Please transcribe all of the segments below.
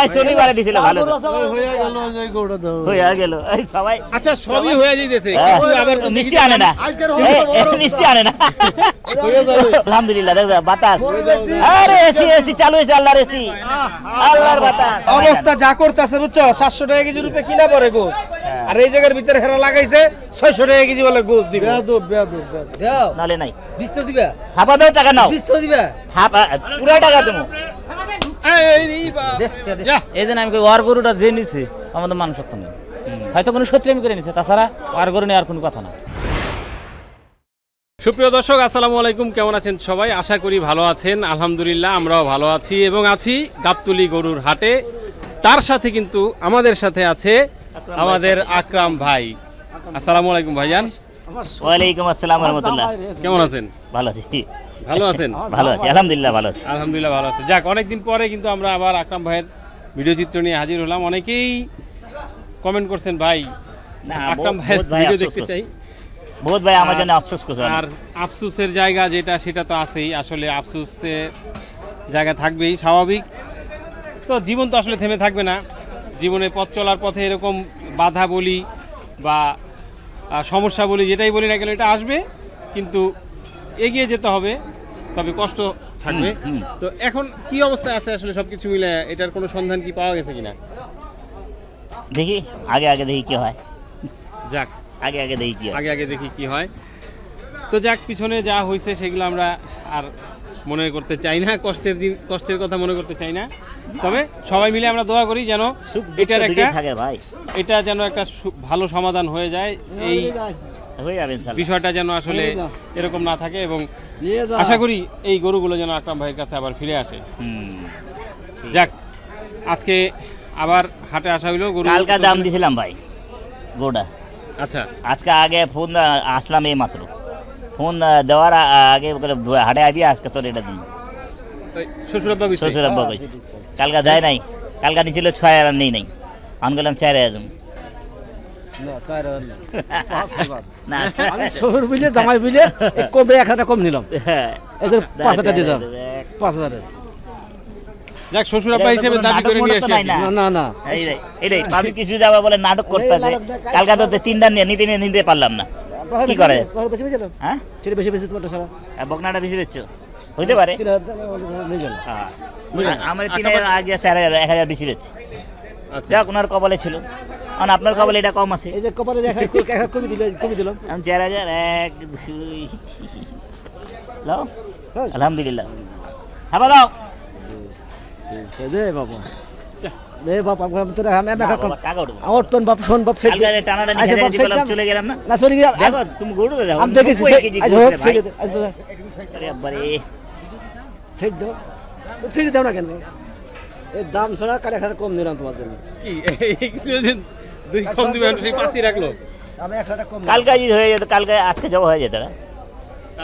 সবাই শনিবারে দিছিল ভালো হয়ে গেল যে গরুটা দাও হয়ে গেল এই সবাই। আচ্ছা সবই হয়ে যাইতেছে হ্যাঁ, আবার মিষ্টি আনে না। আজকের এই, এই, মিষ্টি আনে না। আলহামদুলিল্লাহ দেখ দেখ, বাতাস আরে এসি এসি চালু হয়েছে আল্লাহর এসি। আল্লাহর বাতাস। অবস্থা যা করতেছে বুঝছ? সাতশো টাকা কেজি রূপে কিনা পরে গোস। আর এই জায়গার ভিতরে হেরা লাগাইছে ছয়শো টাকা কেজি বলে গোস দিবে। বেয়াদব বেয়াদব বেয়াদব। নালে নাই। বিশ দিবে। থাপা দাও টাকা নাও। দিবে। থাপা পুরো টাকা তুমি এই, জন্য আমি ওর গরুটা যে নিছে আমাদের মান সত্য নেই। হয়তো কোনো সত্যি আমি করে নিছে তাছাড়া গরু নেওয়ার কোনো কথা না। সুপ্রিয় দর্শক আসসালামু আলাইকুম। কেমন আছেন সবাই? আশা করি ভালো আছেন। আলহামদুলিল্লাহ আমরাও ভালো আছি এবং আছি গাবতুলি গরুর হাটে। তার সাথে কিন্তু আমাদের সাথে আছে আমাদের আকরাম ভাই। আসসালামু আলাইকুম ভাইজান। ওয়ালাইকুম আসসালাম রহমতুল্লাহ। কেমন আছেন? ভালো আছি। ভালো আছেন? ভালো আছি আলহামদুলিল্লাহ ভালো আছি। আলহামদুলিল্লাহ ভালো আছে যাক অনেকদিন পরে কিন্তু আমরা আবার আকরাম ভাইয়ের ভিডিও চিত্র নিয়ে হাজির হলাম। অনেকেই কমেন্ট করছেন ভাই আকরাম ভাইয়ের ভিডিও দেখতে চাই। বহুত ভাই আমার জন্য আফসোস করছে আর আফসোসের জায়গা যেটা সেটা তো আছেই। আসলে আফসোসের জায়গা থাকবেই স্বাভাবিক। তো জীবন তো আসলে থেমে থাকবে না। জীবনে পথ চলার পথে এরকম বাধা বলি বা সমস্যা বলি যেটাই বলি না কেন এটা আসবে। কিন্তু এগিয়ে যেতে হবে। তবে কষ্ট থাকবে। তো এখন কি অবস্থা আছে আসলে সবকিছু মিলে? এটার কোনো সন্ধান কি পাওয়া গেছে কিনা? দেখি আগে আগে দেখি কি হয়। যাক। আগে আগে দেখি কি আগে আগে দেখি কি হয়। তো যাক পিছনে যা হয়েছে সেগুলো আমরা আর মনে করতে চাই না কষ্টের দিন কষ্টের কথা মনে করতে চাই না। তবে সবাই মিলে আমরা দোয়া করি যেন সুখ এটার একটা থাকে ভাই। এটা যেন একটা ভালো সমাধান হয়ে যায়। এই বিষয়টা যেন আসলে এরকম না থাকে এবং আশা করি এই গরুগুলো যেন আকরাম ভাইয়ের কাছে আবার ফিরে আসে। যাক আজকে আবার হাটে আসা হইল গরু কালকা দাম দিছিলাম ভাই গোটা আচ্ছা। আজকে আগে ফোন আসলাম এই মাত্র। ফোন দেওয়ার আগে বলে, হাটে আবি আজকে তোর এটা দিন। শ্বশুরাব্বা কইছে? শ্বশুর আব্বা কইছে কালকা দেয় নাই। কালকা নিছিল ছয় আর নেই নাই। আমি গেলাম চার হাজার। না চার হাজার না পাঁচ হাজার না আমি শহর বুঝলে জামাই বুঝলে কমবে এক হাজার কম নিলাম। এদের পাঁচ হাজার দাও পাঁচ হাজার যাক শ্বশুরাব্বা হিসেবে দাবি করে নিয়ে আসি না। না না। না। এইটাই, এইটাই কিছু যাবে বলে নাটক করতেছে। কালকা তিনটা নিয়ে নিতে নিয়ে নিতে পারলাম না। কি করে? বেশি বেশি হ্যাঁ? সেটা বেশি বেশি তোমার সারা। বকনাটা বেশি বেচছো? হইতে পারে। তিন হাজার নিয়ে গেল হ্যাঁ। আ- আমার তিন হাজার আগে চার হাজার এক হাজার বেশি বেচছে। আচ্ছা। যাক ওনার কপালে ছিল। কারণ আপনার কপালে এটা কম আছে। এই যে কপালে দেখা কমে দিল কমে দিলাম আমি চার হাজার এক দুই লাও আলহামদুলিল্লাহ। হ্যাঁ দাও। দে বাবা। দে বাবা আমি তোরা আমি আমি বাবা, টাকা পেন বাপ শোন বাপ সেট কালকে টানাটা নিয়ে বাপ, সেট চলে গেলাম না। না চলে গিয়ে দেখো তুমি গরু তো আমি দেখেছি নব্বই কেজি গরু হোক ছেড়ে দে আরে বাবারে, সেট দাও। ছেড়ে দাও না কেন? এই দাম ছাড়া কালে খারাপ কম দিলাম তোমার জন্য। কি? এই কিছুদিন দুই কম দিবে সেই পাঁচই রাখল। আমি এক হাজার কম কালকে যদি হয়ে যেত কালকে আজকে যাওয়া হয়ে যেত না।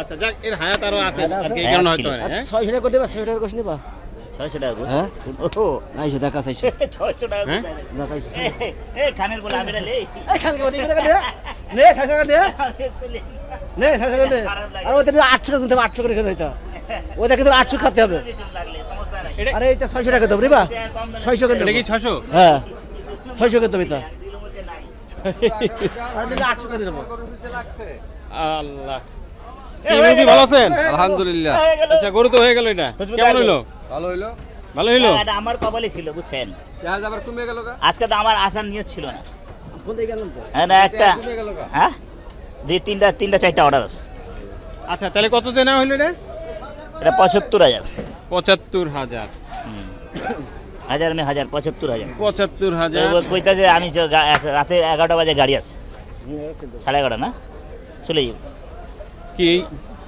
আচ্ছা যাক এর হায়াত আরও আছে আজকে এই কারণে হয়তো হ্যাঁ, হয়, হ্যাঁ ছয়শো টাকা করে দেবা ছয়শো টাকা করে নিবা। ছয়শো টাকা করে। হ্যাঁ? ওহো, আইসো দেখা চাইছো। ছয়শো টাকা হ্যাঁ? খানের বলে আমি টাকা দে নে ছয়শো টাকা দে নে ছয়শো টাকা দে আর ওদের আটশো টাকা দিতে হবে আটশো করে খেতে হইতো ওটা কিন্তু আটশো খাতে হবে। এটা আরে ছয়শো টাকা দেবো রে বা ছয়শো করে হ্যাঁ। ছয়শো করে দেবো তা আর দিলে আটশো করে দেবো আল্লাহ। কি ভালো আছেন? আলহামদুলিল্লাহ। আচ্ছা গরু তো হয়ে গেল এটা। কেমন হইল? ভালো হইল? ভালো হইল? এটা আমার কপালে ছিল বুঝছেন? আবার কমে গেল আজকে তো আমার আসার নিয়ত ছিল না। হ্যাঁ, না একটা হ্যাঁ? দুই তিনটা তিনটা চারটা অর্ডার আছে। আচ্ছা তাহলে কত দেনা হইল এটা? এটা পঁচাত্তর হাজার। পঁচাত্তর হাজার। হাজার আমি হাজার পঁচাত্তর হাজার। পঁচাত্তর হাজার। কইতাছে আমি চ- গা- আস- রাতে এগারোটা বাজে গাড়ি আছে। সাড়ে এগারোটা না? চলে যাব কি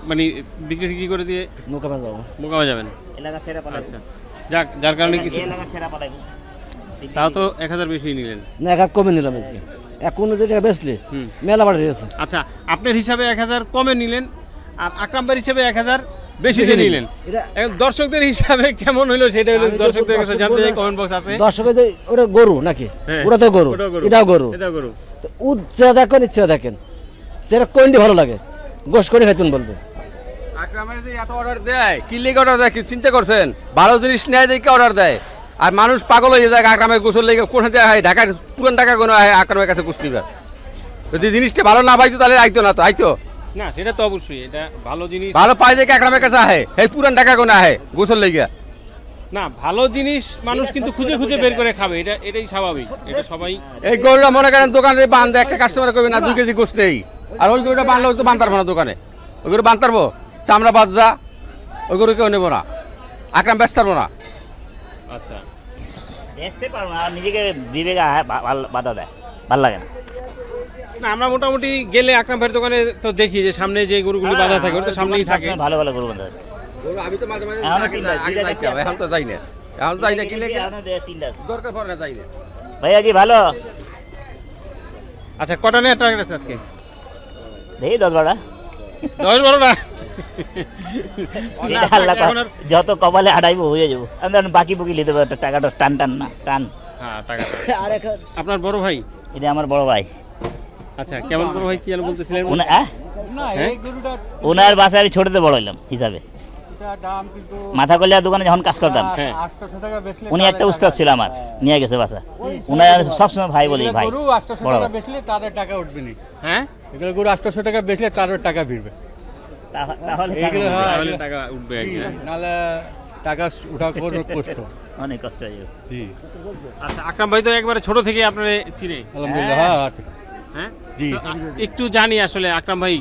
মানে বিক্রি টিক্রি করে দিয়ে নৌকা মেলা যাব মোকামে যাবেন? এলাকা সেরা পাঠাবো আচ্ছা। যাক যার কারণে কিছু এলাকা সেরা পাঠাবো তাও তো এক হাজার বেশি নিলেন। না এক হাজার কমে নিলাম আজকে। এখন যে টাকা বেচলে হুম। মেলা বাড়ি গেছে। আচ্ছা আপনার হিসাবে এক হাজার কমে নিলেন আর আকরামবার হিসাবে এক হাজার বেশি দিয়ে নিলেন। এটা- দর্শকদের হিসাবে কেমন হইল সেটা হলো দর্শকদের কাছে জানতে চাই কমেন্ট বক্স আছে। দর্শকের যে ওটা গরু নাকি? হ্যাঁ। ওটা তো গরু ওটাও গরু। এটাও গরু। এটা গরু। তো উচ্চা দেখেন ইচ্ছা দেখেন যেটা কোনটি ভালো লাগে? গোস করে খাইতেন বলবে। আকরামের যে এত অর্ডার দেয় কি লিগে অর্ডার দেয় কি চিন্তা করছেন? ভালো জিনিস নেয় দেখে অর্ডার দেয়? আর মানুষ পাগল হয়ে যায় আক্রামে গোসল লেগে কোথায় যায় হয় ঢাকার পুরান ঢাকা কোনো হয় আক্রামের কাছে কুস্তি বার যদি জিনিসটা ভালো না পাইতো তাহলে আইতো না তো আইতো। না সেটা তো অবশ্যই এটা ভালো জিনিস ভালো পাই দেখে আক্রামের কাছে আহে এই পুরান ঢাকা কোনো আহে গোসল লেগে না ভালো জিনিস মানুষ কিন্তু খুঁজে খুঁজে বের করে খাবে এটা এটাই স্বাভাবিক এটা সবাই এই গরুটা মনে করেন দোকানে বান্ধে একটা কাস্টমার করবে না দুই কেজি গোস নেই। আর ওই গরুটা বানলে তো বানতারবো না দোকানে। ওই গরু বানতারবো চামড়া বাজা ওই গরু কেউ নেব না। আক্রাম ব্যস্ত পারব না। আচ্ছা। বেচতে পারব না নিজেকে বিবেকে ভাল- বাধা দেয় ভালো লাগে না। না আমরা মোটামুটি গেলে আকরাম ভাইয়ের দোকানে তো দেখি যে সামনে যে গরুগুলি বাঁধা থাকে ওটা তো সামনেই থাকে। ভালো ভালো গরু বাঁধা আছে। গরু আমি তো মাঝে মাঝে এখনও আগে তিনটা, যাই- আগে দুইটা যাইতে এখন তো যাই না। এখন যাই না আছে। দরকার পড়ে না যাই না। ভাইয়া জি ভালো। আচ্ছা কটা নেওয়ার টার্গেট আছে আজকে? দেখি দশ বারোটা। দশ বারোটা? আর- যত কপালে হাঁটাইবো হয়ে যাব। আমি বাকি বুকি নিতে পারব টাকাটা টান টান না টান। হ্যাঁ টাকা। আপনার বড় ভাই? এটা আমার বড় ভাই। আচ্ছা কেমন বড় ভাই কি যেন বলতেছিলেন? উনা-? হ্যাঁ? ওনার বাসায় আমি ছোটতে বড় হইলাম হিসাবে। মাথা কলিয়া দোকানে যখন কাজ করতাম হ্যাঁ। উনি একটা উস্তাদ ছিল আমার নিয়ে গেছে বাসা। উনার সবসময় ভাই বলি ভাই গরু বড় টাকা বেচলে তাদের টাকা উঠবে না। হ্যাঁ? এগুলো গরু আটশোশো টাকা বেচলে তাদের টাকা ভিড়বে তাহ- তাহলে টাকা তাহলে টাকা উঠবে হ্যাঁ? নাহলে টাকা উঠা কোনো কষ্ট। অনেক কষ্ট হয়ে। জি। আচ্ছা আকরাম ভাই তো একবারে ছোট থেকে আপনার চিনে। আলহামদুলিল্লাহ হ্যাঁ। হ্যাঁ আছে। হ্যাঁ? জি। একটু জানি আসলে আকরাম ভাই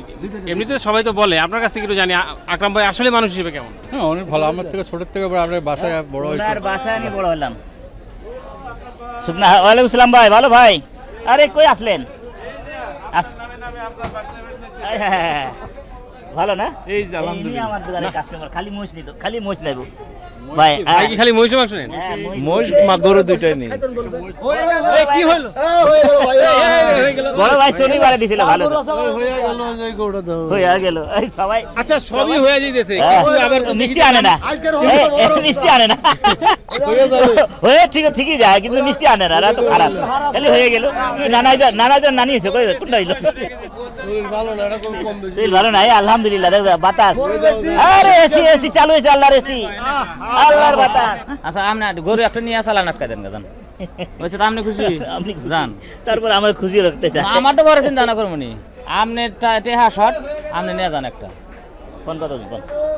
এমনিতে সবাই তো বলে আপনার কাছ থেকে একটু জানি আকরাম ভাই আসলে মানুষ হিসেবে কেমন? হ্যাঁ অনেক ভালো। আমার থেকে ছোটোর থেকে বড় আমরা বাসায় বড় হয়েছে। বাসায় আমি বড় হলাম। শুকনা ওয়ালাইকুম সালাম ভাই ভালো ভাই? আরে কই আসলেন? হ্যাঁ, হ্যাঁ। ভালো না? এই যে আলহামদুলিল্লাহ। আমার দোকানের কাস্টমার খালি মোষ নিত খালি মোষ নেব। ভাই ভাই কি খালি মহিষ মাংস নেন? হ্যাঁ, মা গরু দুইটাই নেই কি হলো? বড় ভাই শনিবারে দিছিল ভালো হয়ে গেল এই হয়ে সবাই। আচ্ছা সবই হয়ে যাইতেছে হ্যাঁ, আবার মিষ্টি আনে না। মিষ্টি আনে না। হয়ে ঠিক ঠিকই যায় কিন্তু মিষ্টি আনে না তো খারাপ। খালি হয়ে গেল। নানাইদার নানাইদার নানি এসে কই কোনটা হইল? ভালো না এটা কোনো কম বেশি। শরীর ভালো নাই আলহামদুলিল্লাহ দেখ বাতাস। আরে এসি এসি চালু হয়েছে আল্লাহর এসি। আল্লাহর বাতাস। আচ্ছা আপনি গরু একটা নিয়ে চালান আটকা দেন গান বলছে তো আপনি খুশি? আপনি। যান তারপর আমার খুশি রাখতে চান আমার তো বড় চিন্তা না করবনি আপনি টেহা শট আপনি নিয়ে যান একটা। ফোন কত দিন?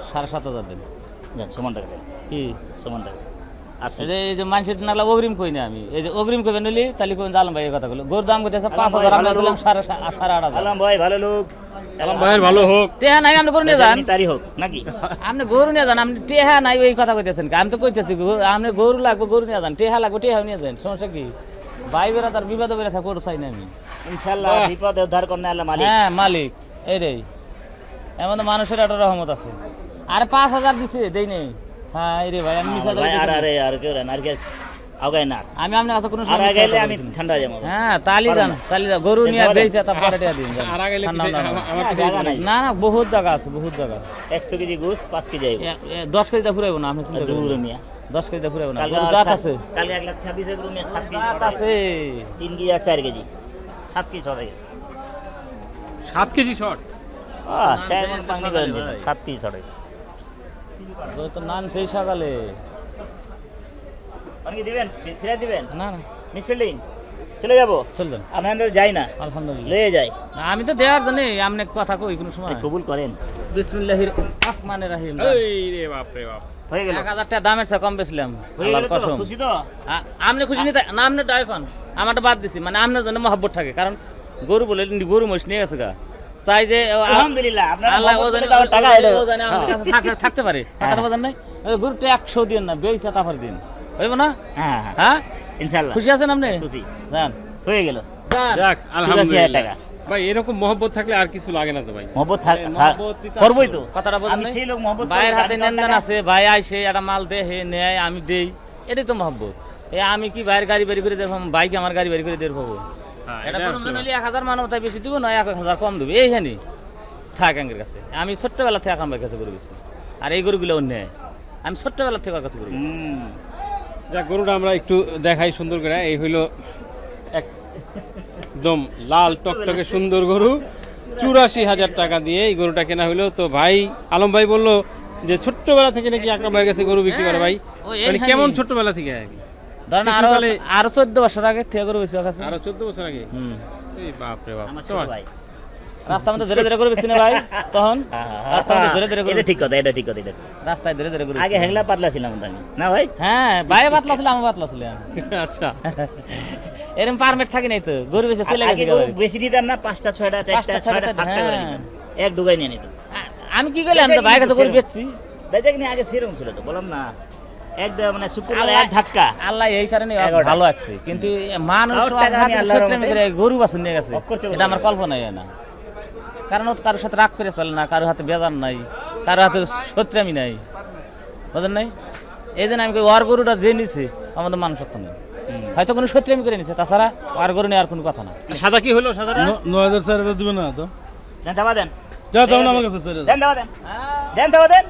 সাড়ে সাত হাজার দিন। যান সমান টাকা কি? সমান টাকা আসি এই যে এই যে মানুষের নাগলা অগ্রিম কই না আমি? এই যে অগ্রিম কই নিলি তাহলে কই জানলাম ভাই এই কথাগুলো গরুর দাম কইতেছে পাঁচ হাজার আমরা দিলাম সাড়ে সা- সাড়ে আট হাজার। আলাম ভাই ভালো লোক। আকরাম ভাইয়ের ভালো হোক। টেহা নাই আপনি গরু নিয়ে যান। আপনি হোক নাকি? আপনি গরু নিয়ে যান আপনি টেহা নাই ওই কথা কইতেছেন কি? আমি তো কইতেছি গরু- আপনি গরু লাগবে গরু নিয়ে যান। টেহা লাগবে টেহা নিয়ে যান। সমস্যা কি? ভাই বেড়া তার বিবাদ বেড়া থাকে গরু চাই না আমি। ইনশাআল্লাহ বিপদ উদ্ধার করনে আল্লাহ মালিক। হ্যাঁ মালিক এই রে। এমন তো মানুষের একটা রহমত আছে। আরে পাঁচ হাজার দিছে দেই নেই। হ্যাঁ রে ভাই আমি ভাই আর আরে আর কেউ না আর কে আগাই না। আমি আপনার কাছে কোনো আর আগাইলে আমি। ঠান্ডা যাব। হ্যাঁ তালি তালি গরু নিয়ে দিন আর না হয়। বহুত জায়গা আছে বহুত জায়গা। কেজি ঘুষ পাঁচ কেজি আইব। ফুরাইব না চিন্তা দূর ফুরাইব না জাত সাত- আছে। কালকে লাখ কেজি জাত আছে। তিন কেজি আর কেজি। সাত কেজি কেজি শর্ট? পানি তো নাম সেই সকালে। অনেকে দিবেন? ফিরে দিবেন? না না। মিস চলে যাব? চলবেন আপনাদের যাই না। আলহামদুলিল্লাহ। লয়ে যাই। আমি তো দেওয়ার জন্য আপনি কথা কই কোনো সময়। কবুল করেন। বিসমিল্লাহির রহমানির রহিম। এই রে বাপ রে বাপ। হয়ে গেল। এক হাজার টাকা দামের চেয়ে কম বেচলাম। আল্লাহর কসম। খুশি তো? আপনি খুশি না আপনি আমারটা বাদ দিছি। মানে আপনার জন্য মহব্বত থাকে। কারণ গরু বলে গরু মহিষ নিয়ে গেছে গা। চাই যে আলহামদুলিল্লাহ আল্লাহ জানে টাকা জানে থাক- থাকতে পারে। নাই? গরুটা একশো দিন না তারপর দিন। হইব না? হ্যাঁ হ্যাঁ। হ্যাঁ? ইনশাল্লাহ খুশি আছেন আপনি? খুশি। যান। হয়ে গেল। যাক আলহামদুলিল্লাহ। টাকা। ভাই এরকম মহব্বত থাকলে আর কিছু লাগে না তো ভাই। মহব্বত তো করবোই তো। কথাটা বোঝেন আমি নাই? সেই লোক মহব্বত ভাইয়ের হাতে আছে ভাই আইসে একটা মাল দে হে নেয় আমি দেই। এটাই তো মহব্বত। এ আমি কি ভাইয়ের গাড়ি বাড়ি করে দেবো বাইক আমার গাড়ি বাড়ি করে দেবো? হ্যাঁ, এটা এটা কোনো এক হাজার মানব তাই বেশি দিব না এক হাজার কম দেবো। এইখানে থাক আঙ্গের কাছে। আমি ছোট্টবেলা থেকে আকাম কাছে করে বেশি আর এই গরুগুলো অন্য। আমি ছোট্টবেলা থেকে কাছে করে হুম। যাক গরুটা আমরা একটু দেখাই সুন্দর করে। এই হইল একদম লাল টকটকে সুন্দর গরু। চুরাশি হাজার টাকা দিয়ে এই গরুটা কেনা হইল। তো ভাই আলম ভাই বলল যে ছোট্টবেলা থেকে নাকি আকরাম ভাইয়ের কাছে গরু বিক্রি করে ভাই? মানে। কেমন ছোট্টবেলা থেকে আর কি? ধরেন আরও আরও চোদ্দ বছর আগে থেকে গরু বেশি কাছে আরও চোদ্দ বছর আগে? হুম। এই বাপ রে বাপ। আমার ছোট তোমার ভাই। রাস্তার মধ্যে ধরে ধরে করে বেশি না ভাই তখন রাস্তার মধ্যে ধরে ধরে করে এটা ঠিক কথা এটা ঠিক কথা এটা রাস্তায় ধরে ধরে করে আগে হেগলা পাতলা ছিলাম আমি না ভাই? হ্যাঁ ভাই পাতলা ছিল আমি পাতলা ছিলাম। আচ্ছা। এরকম পারমিট থাকে নাই তো গরু বেশি চলে গেছে বেশি দিতাম না পাঁচটা ছয়টা চারটা ছয়টা, ছয়টা সাতটা করে হ্যাঁ। এক ডুগাই নিয়ে নিত আমি কি করলাম তো ভাই কাছে গরু বেচছি। বেঁচে কিনে আগে সেরকম ছিল তো বললাম না। একদম মানে শুক্রবার এক ধাক্কা। আল্লাহ এই কারণে ভালো আছে। কিন্তু মানুষ আমি হাতে আল্লাহর সত্যি করে গরু বাছুর নিয়ে গেছে। এটা আমার কল্পনাই হয় না। কারণ ও কারোর সাথে রাগ করে চলে না কারোর হাতে বেজার নাই কারোর হাতে সত্যামি নাই। বুঝলেন নাই? এই জন্য আমি ওর গরুটা যে নিছে আমাদের মান নেই। হয়তো কোনো সত্যামি করে নিছে তাছাড়া ওর গরু নেওয়ার কোনো কথা না। সাদা কি হলো সাদাটা? নয় হাজার চার হাজার দিবে না তো। দেন দাবা দেন। যা যাও না আমার কাছে দেন দাবা দেন। দেন দাবা দেন।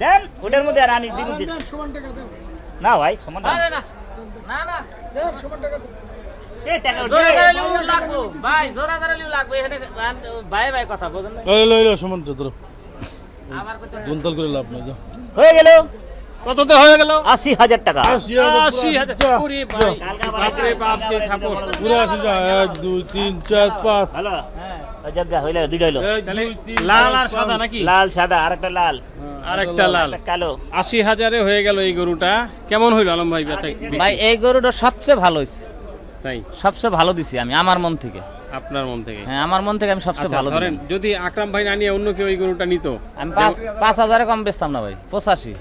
দেন ওটার মধ্যে আর আমি দিন না ভাই সমান না। না না এ টাকা জোরে উঠবে। করে লিউ লাগবো ভাই জোরে করে লিউ লাগবে এখানে ভাই ভাই কথা বুঝেন না। ওই সমান তো তোর আমার কথা দুনতাল করে লাভ নাই যা। হয়ে গেল। কততে হয়ে গেল? আশি হাজার টাকা। আশি হাজার পুরো। এক দুই তিন চার পাঁচ। হ্যালো যজ্ঞা হইল দুইটা হইল। দুই লাল আর সাদা নাকি? লাল সাদা আর একটা লাল। আর একটা লাল কালো। আশি হাজারে হয়ে গেল এই গরুটা। কেমন হইল আলম ভাই ভাই এই গরুটা সবচেয়ে ভালো হয়েছে তাই? সবচেয়ে ভালো দিছি আমি আমার মন থেকে। আপনার মন থেকে? হ্যাঁ আমার মন থেকে আমি সবচেয়ে আচ্ছা ভালো ধরেন যদি আকরাম ভাই না নিয়ে অন্য কেউ এই গরুটা নিত আমি পাঁচ হাজারে কম বেচতাম না ভাই পঁচাশি।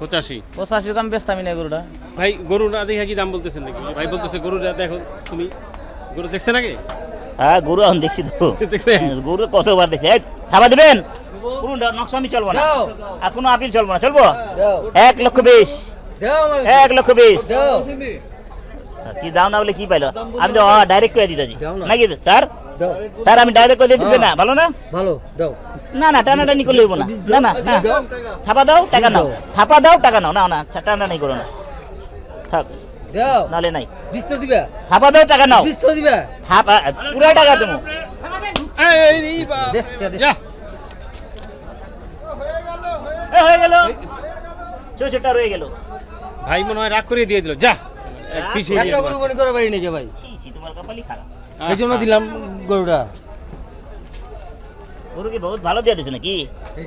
পঁচাশি? পঁচাশি কম বেচতামই না এই গরুটা। ভাই গরু না দেখে কি দাম বলতেছেন নাকি? ভাই বলতেছে গরুটা দেখো তুমি। গরু দেখছেন আগে? হ্যাঁ গরু এখন দেখছি তো। গরু কতবার দেখছি? থাবা দেবেন? কোনো নকশা আমি চলবো না। আর কোনো আপিল চলবো না চলবো? এক লক্ষ বিশ। এক লক্ষ বিশ। কি দাও না বলে কি পাইলো? আমি তো ডাইরেক্ট করে দিতেছি। নাকি স্যার? স্যার আমি ডাইরেক্ট করে দিতেছি না। ভালো না? ভালো দাও। না না টানাটানি করলে হইবো না। না না না। থাপা দাও টাকা নাও। থাপা দাও টাকা নাও। না না টানাটানি করো না। থাক। দাও। নালে নাই। বিশ তো দিবা? থাপা দাও টাকা নাও। বিশ তো দিবা? থাপা পুরা টাকা তুমি হয়ে গেল। রয়ে গেল। ভাই মনে হয় রাগ করে দিয়ে দিল। যা। পিছিয়ে একটা গরু মনে করে নাকি ভাই? ছি ছি তোমার কপালই খারাপ। এই জন্য দিলাম গরুটা। গরুকে বহুত ভালো দিয়ে দিছো নাকি?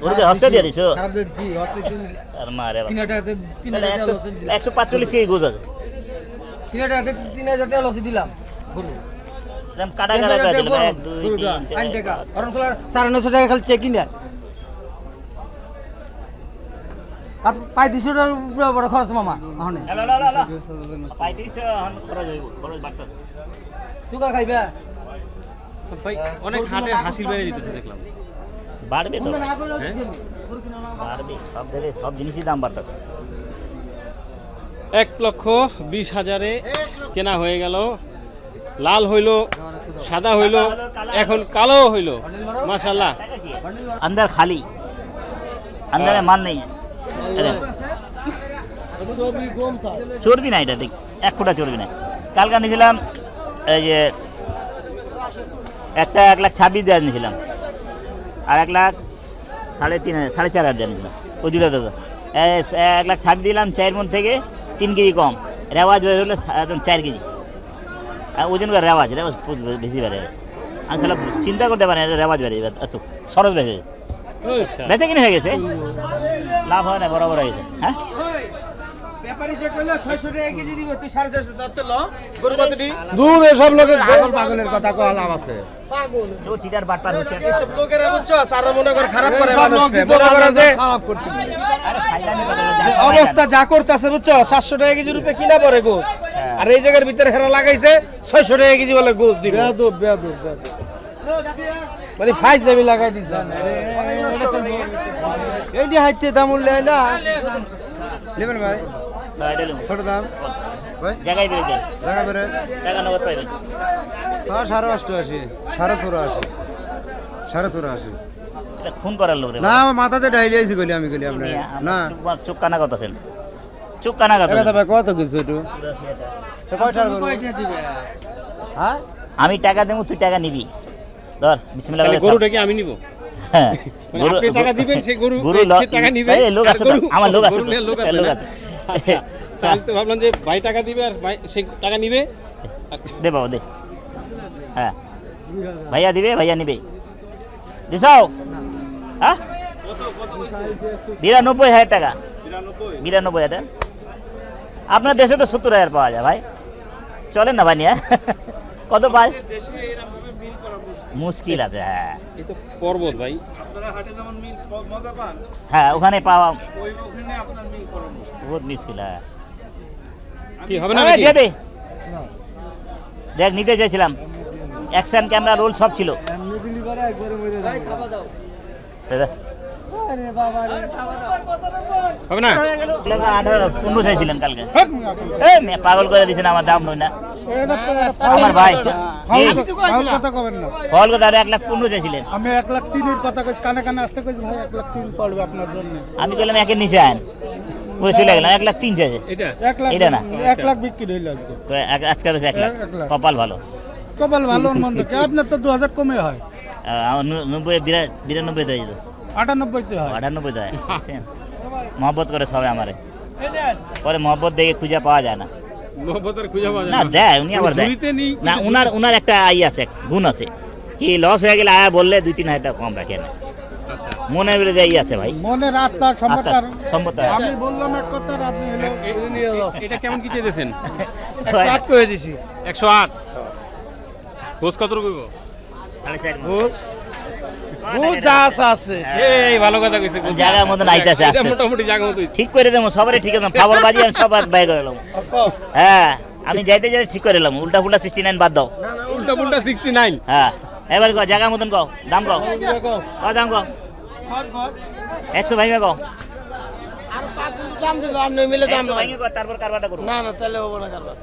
গরুকে হস্তে দিয়ে দিছো খারাপ তিন আর মারে তিন হাজার তিন তাহলে হাজার একশো লসে পাঁচচল্লিশ কেজি গোজ আছে। তিন হাজার তিন হাজার টাকা লসে দিলাম। গরু। এরকম কাটা কাটা করে টাকা এক দুই তিন চার টাকা। পাঁচ। সাড়ে নশো টাকা খালি চেক কিনা আর পঁয়ত্রিশশোটার উপরে বড় খরচ মামা ওখানে। চুকা খাইবা? ভাই অনেক হাটে হাসিল বেড়ে দিতেছে দেখলাম। বাড়বে তো। না করলে হ্যাঁ? বাড়বে সব জিনিসই দাম বাড়তেছে। এক লক্ষ বিশ হাজারে কেনা হয়ে গেল লাল হইল সাদা হইল এখন কালো হইল মাশাল্লাহ अंदर खाली अंदर में माल नहीं है अरे, চর্বি না এটা ঠিক এক ফোঁটা চর্বি নাই কালকে নিয়েছিলাম এই যে একটা এক লাখ ছাব্বিশ দেওয়া নিয়েছিলাম আর এক লাখ সাড়ে তিন হাজার- সাড়ে চার হাজার দেওয়া নিয়েছিলাম ওই দুটো দেবো এক লাখ ছাব্বিশ দিলাম চার মন থেকে তিন কেজি কম। রেওয়াজ বের হলে একদম চার কেজি। আর ওজন করে রেওয়াজ রেওয়াজ বেশি বেড়ে আমি তাহলে চিন্তা করতে পারি না রেওয়াজ বেড়ে যাবে এত সরস বেড়ে যাবে আচ্ছা। বেঁচে কিনে হয়ে গেছে? লাভ হয় না বরাবর হয়ে গেছে। হ্যাঁ? ব্যাপারী যে কইলো 600 টাকা কেজি দিব তুই 650 ধরতে ল। গরু কতটি দূর এসব লোকের পাগল। পাগলের কথা লাভ আছে। পাগল। তো চিটার বাটপার হচ্ছে। এসব লোকেরা বুঝছ সারা মনে করে খারাপ করে মনে যে খারাপ করতে অবস্থা যা করতেছে বুঝছ? 700 টাকা কেজি রূপে কিনা পড়ে গোস। আর এই জায়গার ভিতরে হেরা লাগাইছে 600 টাকা কেজি বলে গোস দিবে। মানে ফাইজ দেবি লাগাই দিছে। এইটি হাইতে দাম উঠলে না নেবেন ভাই। ছোট দাম। জায়গায় বেরিয়ে দেন। জায়গা বেরে টাকা নগদ পাইবেন। সাড়ে অষ্টআশি সাড়ে চৌরাশি সাড়ে চৌরাশি। খুন করার লোক রে না আমার মাথাতে ডাইলি আইছি গলি আমি গলি আপনার। না। চুপ- কানা করতেছেন চুপ কানা এটা করতেছেন ভাই কত কিছু একটু তো কয়টা হ্যাঁ? আমি টাকা দেবো তুই টাকা নিবি। ধর বিসমিল্লাহ গরুটা কি আমি নিব? হ্যাঁ, মানে আপনি টাকা দিবেন, সে গরু- গরু সে টাকা নিবে, লোক আছে আমার লোক আছে গরু তো, নিয়ে লোক আছে লোক আছে। আচ্ছা, তা তো ভাবলাম যে ভাই টাকা দিবে আর ভাই সে টাকা নিবে? দে বাবা দে। হ্যাঁ। ভাইয়া দিবে ভাইয়া নিবে। দিছাও? হ্যাঁ? বিরানব্বই হাজার টাকা। বিরানব্বই হাজার। আপনার দেশে তো সত্তর হাজার পাওয়া যায় ভাই। চলেন না ভাই নিয়ে। কত পায়? মুশকিল আছে হ্যাঁ। পর্বত ভাই। হ্যাঁ ওখানে পাওয়া বহুত মুশকিল হ্যাঁ। কি হবে না দিয়ে দে। দেখ নিতে চাইছিলাম। অ্যাকশন ক্যামেরা রোল সব ছিল। হবে না? পনেরো চাইছিলেন কালকে। হ্যাট মিয়া, আপনি। এই মেয়ে পাগল করে দিয়েছেন আমার দাম নয় না। আমার ভাই। ফাউল ফাউল কথা কবেন না। ফল কথা এক লাখ পনেরো চাইছিলেন। আমি এক লাখ তিনের কথা কইছি কানে কানে আসতে কইছি ভাই এক লাখ তিন পড়বে আপনার জন্য। আমি বললাম একের নিচে আন পরে চলে গেলাম এক লাখ তিন চাইছে। এটা? এক লাখ না। এক লাখ বিক্রি হইল আজকে। এক- আজকে এক লাখ। কপাল ভালো। কপাল ভালো মন্দ আপনার তো দু হাজার কমে হয়। নব্বই বিরা- বিরানব্বই দেয় আটানব্বইতে হয়? আটানব্বই দেয় মহব্বত করে সবাই আমারে। পরে মহব্বত দেখে খুঁজে পাওয়া যায় না। না দেয় উনি আবার দেয়। না উনার উনার একটা আই আছে গুণ আছে। কি লস হয়ে গেলে আয়া বললে দুই তিন হাজার টাকা কম রাখে না। আচ্ছা। মনের বিরুদ্ধে আছে ভাই। মনের আত্মা সম্পত্তার সম্পদ আমি বললাম এক কথা আপনি এটা কেমন কি চেয়েছেন আট করে দিছি। একশো আট? খোঁজ কত রকম? ও যা আছে সেই ভালো কথা কইছে জায়গার মতন আইতাছে আস্তে আস্তে। মোটামুটি জায়গা মতো ঠিক করে দেবো সবারই ঠিক আছে। ফাবল বাজি আমি সব বাই করে এলাম হ্যাঁ আমি যাইতে যাইতে ঠিক করে এলাম উল্টা ফুল্টা সিক্সটি নাইন বাদ দাও। উল্টা পুল্টা সিক্সটি নাইন হ্যাঁ এবার কো জায়গা মতন কও দাম কও। কও। দাম কও। একশো ভাইঙ্গা কও। দাম দিল আপনি মিলে দাম তারপর কারবারটা করব। না না তাহলে হব না কারবার।